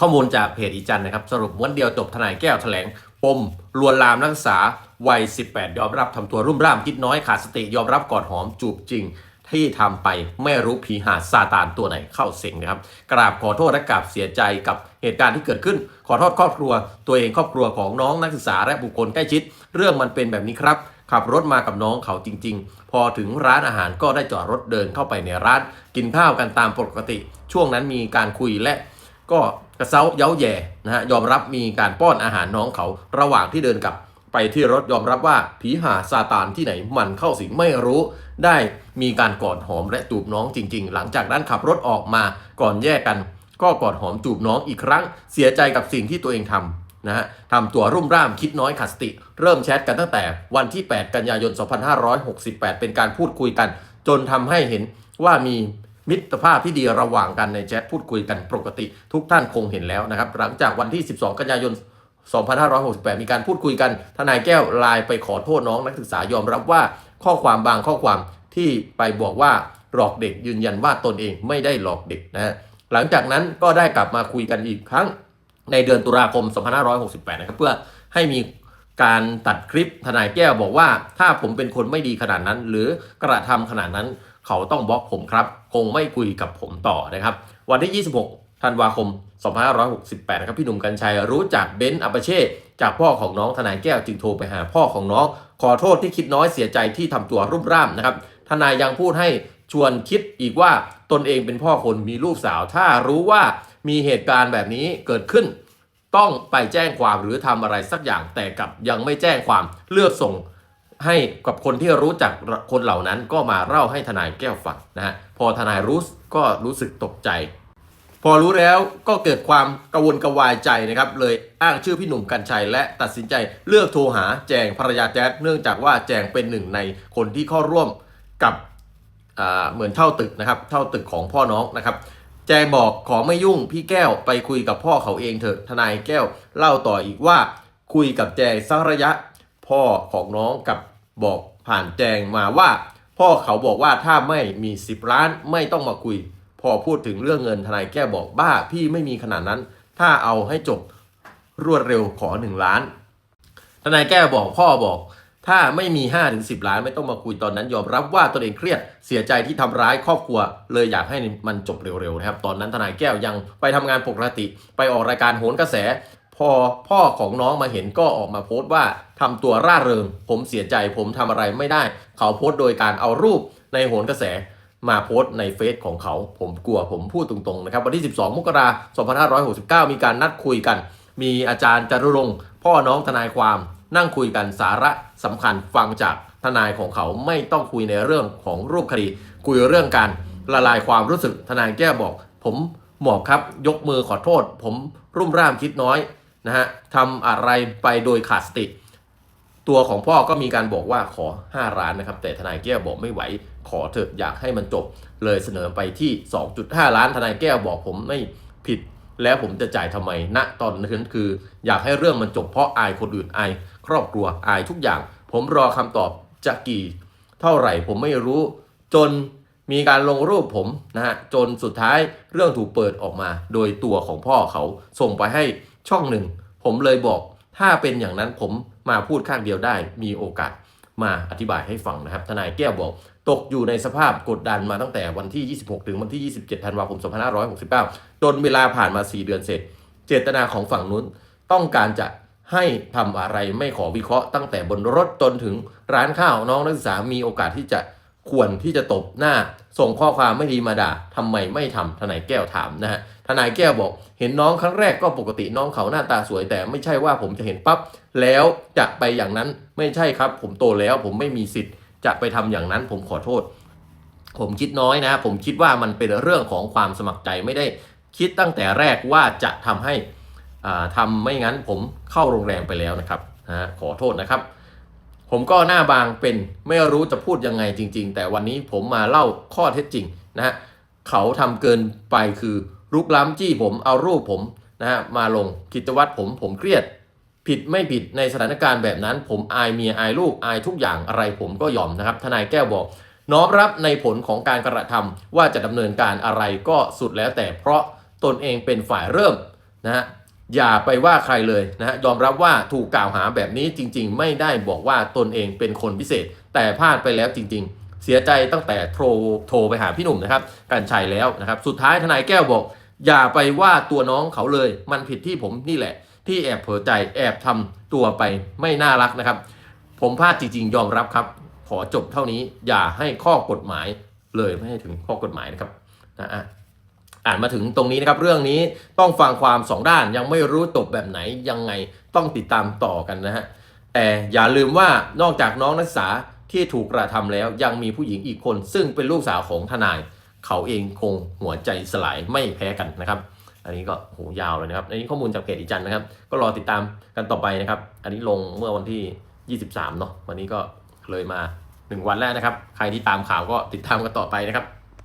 ข้อมูลจากเพจอีจันนะครับ สรุปม้วนเดียวจบทนายแก้วแถลงปมลวนลามนักศึกษาวัย 18 ยอมรับทำตัวรุ่มร่ามคิดน้อยขาดสติยอมรับกอดหอมจูบจริงที่ทำไปไม่รู้ผีหาซาตานตัวไหนเข้าสิงนะครับ กราบขอโทษและกราบเสียใจกับเหตุการณ์ที่เกิดขึ้น ขอโทษครอบครัว ตัวเองครอบครัวของน้องนักศึกษาและบุคคลใกล้ชิด เรื่องมันเป็นแบบนี้ครับ ขับรถมากับน้องเขาจริง ๆ พอถึงร้านอาหารก็ได้จอดรถเดินเข้าไปในร้าน กินข้าวกันตามปกติ ช่วงนั้นมีการคุยและ ก็กระเซ้าเย้าแย่นะฮะยอมรับมีการป้อนอาหารน้องเขาระหว่างที่เดินกลับไปที่รถยอมรับว่าผีหาซาตานที่ไหนมันเข้าสิงไม่รู้ได้มีการกอดหอมและจูบน้องจริง ๆ หลังจากนั้นขับรถออกมาก่อนแยกกัน ก็กอดหอมจูบน้องอีกครั้ง เสียใจกับสิ่งที่ตัวเองทำนะฮะทำตัวรุ่มร่ามคิดน้อยขาดสติ เริ่มแชทกันตั้งแต่วันที่ 8 กันยายน 2568 เป็นการพูดคุยกัน จนทำให้เห็นว่ามี มิตรภาพที่ดีระหว่างกันในแชทพูดคุยกันปกติ ทุกท่านคงเห็นแล้วนะครับ หลังจากวันที่ 12 กันยายน 2568 มีการพูดคุยกันทนายแก้วไลน์ไปขอโทษน้องนักศึกษายอมรับว่าข้อความบางข้อความที่ไปบอกว่าหลอกเด็กยืนยันว่าตนเองไม่ได้หลอกเด็กนะฮะหลังจากนั้นก็ได้กลับมาคุยกันอีกครั้งในเดือนตุลาคม 2568 นะครับ เพื่อให้มีการตัดคลิปทนายแก้วบอกว่า ถ้าผมเป็นคนไม่ดีขนาดนั้น หรือกระทำขนาดนั้น เขาต้องบล็อกผมครับ คงไม่คุยกับผมต่อนะครับ วันที่ 26ธันวาคม 2568 นะครับ พี่หนุ่มกัญชัยรู้จักเบนซ์อัปเช่จากพ่อของน้องทนายแก้วจึงโทรไปหาพ่อของน้อง ขอโทษที่คิดน้อยเสียใจที่ทำตัวรุ่มร่ามนะครับ ทนายยังพูดให้ชวนคิดอีกว่าตนเองเป็นพ่อคนมีลูกสาว ถ้ารู้ว่ามีเหตุการณ์แบบนี้เกิดขึ้น ต้องไปแจ้งความหรือทำอะไรสักอย่างแต่กับยังไม่แจ้งความเลือกส่ง ให้กับคนที่รู้จักคนเหล่านั้นก็มาเล่าให้ทนายแก้วฟังนะฮะพอทนายรู้ก็รู้สึกตกใจ พอรู้แล้วก็เกิดความกระวนกระวายใจนะครับเลยอ้างชื่อพี่หนุ่มกัญชัย และตัดสินใจเลือกโทรหาแจงภรรยาแจ๊ดเนื่องจากว่าแจงเป็นหนึ่งในคนที่เข้าร่วมกับเหมือนเท่าตึกนะครับเท่าตึกของพ่อน้องนะครับแจงบอกขอไม่ยุ่งพี่แก้วไปคุยกับพ่อเขาเองเถอะทนายแก้วเล่าต่ออีกว่าคุยกับแจงสักระยะพ่อของน้องกับ บอกผ่านแจงมาว่า พ่อเขาบอกว่าถ้าไม่มี 10 ล้านไม่ต้องมาคุย พอพูดถึงเรื่องเงินทนายแก้บอกบ้าพี่ไม่มีขนาดนั้น ถ้าเอาให้จบรวดเร็วขอ 1 ล้าน ทนายแก้บอกพ่อบอก ถ้าไม่มี5้าถึงสิล้านไม่ต้องมาคุยตอนนั้น ยอมรับว่าตนเองเครียดเสียใจที่ทำร้ายครอบครัว เลยอยากให้มันจบเร็วๆนะครับตอนนั้นทนายแก้วยังไปทำงานปกติ ไปออกรายการโหนกระแส พอพ่อของน้องมาเห็นก็ออกมาโพสต์ว่าทำตัวร่าเริง ผมเสียใจผมทำอะไรไม่ได้ เขาโพสต์โดยการเอารูปในโหนกระแสมาโพสต์ในเฟซของเขา ผมกลัวผมพูดตรงๆนะครับ วันที่ 12 มกราคม 2569 มีการนัดคุยกัน มีอาจารย์จารุรงค์พ่อน้องทนายความนั่งคุยกันสาระสำคัญฟังจากทนายของเขาไม่ต้องคุยในเรื่องของรูปคดี คุยเรื่องการละลายความรู้สึกทนายแก้บอก ผมหมอบครับ ยกมือขอโทษ ผมรุ่มร่ามคิดน้อย นะฮะทำอะไรไปโดยขาดสติ ตัวของพ่อก็มีการบอกว่าขอ 5 ล้านนะครับ แต่ทนายแก้วบอกไม่ไหว ขอเถอะอยากให้มันจบ เลยเสนอไปที่ 2.5 ล้านทนายแก้วบอกผมไม่ผิด แล้วผมจะจ่ายทำไมณตอนนั้นคือ อยากให้เรื่องมันจบเพราะอายคนอื่นอายครอบครัวอายทุกอย่าง ผมรอคำตอบจะกี่ เท่าไหร่ผมไม่รู้จน มีการลงรูปผมนะฮะจนสุดท้ายเรื่องถูกเปิดออกมา โดยตัวของพ่อเขาส่งไปให้ช่องหนึ่ง ผมเลยบอกถ้าเป็นอย่างนั้นผมมาพูดข้างเดียวได้ มีโอกาสมาอธิบายให้ฟังนะครับ ทนายแก้วบอกตกอยู่ในสภาพกดดันมาตั้งแต่วันที่ 26 ถึงวันที่ 27 ธันวาคม 2569 จนเวลาผ่านมา 4 เดือนเสร็จ เจตนาของฝั่งนู้นต้องการจะให้ทำอะไรไม่ขอวิเคราะห์ตั้งแต่บนรถจนถึงร้านข้าวน้องนักศึกษามีโอกาสที่จะ ควรที่จะตบหน้า ส่งข้อความไม่ดีมาด่าทำไมไม่ทำทนายแก้วถามนะฮะทนายแก้วบอก เห็นน้องครั้งแรกก็ปกติน้องเขาหน้าตาสวย แต่ไม่ใช่ว่าผมจะเห็นปั๊บแล้วจะไปอย่างนั้นไม่ใช่ครับ ผมโตแล้วผมไม่มีสิทธิ์จะไปทำอย่างนั้นผมขอโทษ ผมคิดน้อยนะ ผมคิดว่ามันเป็นเรื่องของความสมัครใจไม่ได้คิดตั้งแต่แรกว่าจะทำให้อ่าทำไม่งั้นผมเข้าโรงแรมไปแล้วนะครับนะฮะขอโทษนะครับ ผมก็หน้าบางเป็นไม่รู้จะพูดยังไงจริง ๆ แต่วันนี้ผมมาเล่าข้อเท็จจริงนะฮะเขาทำเกินไปคือลุกล้ำจี้ผมเอารูปผมนะฮะมาลงกิจวัตรผมผมเครียด ผิดไม่ผิดในสถานการณ์แบบนั้น ผมอายเมียอายลูกอายทุกอย่างอะไรผมก็ยอมนะครับ ทนายแก้วบอก น้อมรับในผลของการกระทำว่าจะดำเนินการอะไรก็สุดแล้วแต่เพราะตนเองเป็นฝ่ายเริ่มนะฮะ อย่าไปว่าใครเลยนะฮะยอมรับว่าถูกกล่าวหาแบบนี้จริง ๆ ไม่ได้บอกว่าตนเองเป็นคนพิเศษ แต่พลาดไปแล้วจริง ๆ เสียใจตั้งแต่โทรโทรไปหาพี่หนุ่มนะครับกันชัยแล้วนะครับ สุดท้ายทนายแก้วบอก อย่าไปว่าตัวน้องเขาเลย มันผิดที่ผมนี่แหละ ที่แอบเผลอใจแอบทำตัวไปไม่น่ารักนะครับ ผมพลาดจริง ๆ ยอมรับครับ ขอจบเท่านี้อย่าให้ข้อกฎหมายเลยไม่ให้ถึงข้อกฎหมายนะครับนะอะ อ่านมาถึงตรงนี้นะครับเรื่องนี้ต้องฟังความสองด้านยังไม่รู้จบแบบไหนยังไงต้องติดตามต่อกันนะฮะแต่อย่าลืมว่านอกจากน้องนักศึกษาที่ถูกกระทำแล้วยังมีผู้หญิงอีกคน ซึ่งเป็นลูกสาวของทนาย เขาเองคงหัวใจสลายไม่แพ้กันนะครับ อันนี้ก็โหยาวเลยนะครับอันนี้ข้อมูลจากเพจอีจันนะครับ ก็รอติดตามกันต่อไปนะครับ อันนี้ลงเมื่อวันที่ 23เนาะวันนี้ก็เลยมา 1 วันแล้วนะครับ ใครที่ตามข่าวก็ติดตามกันต่อไปนะครับ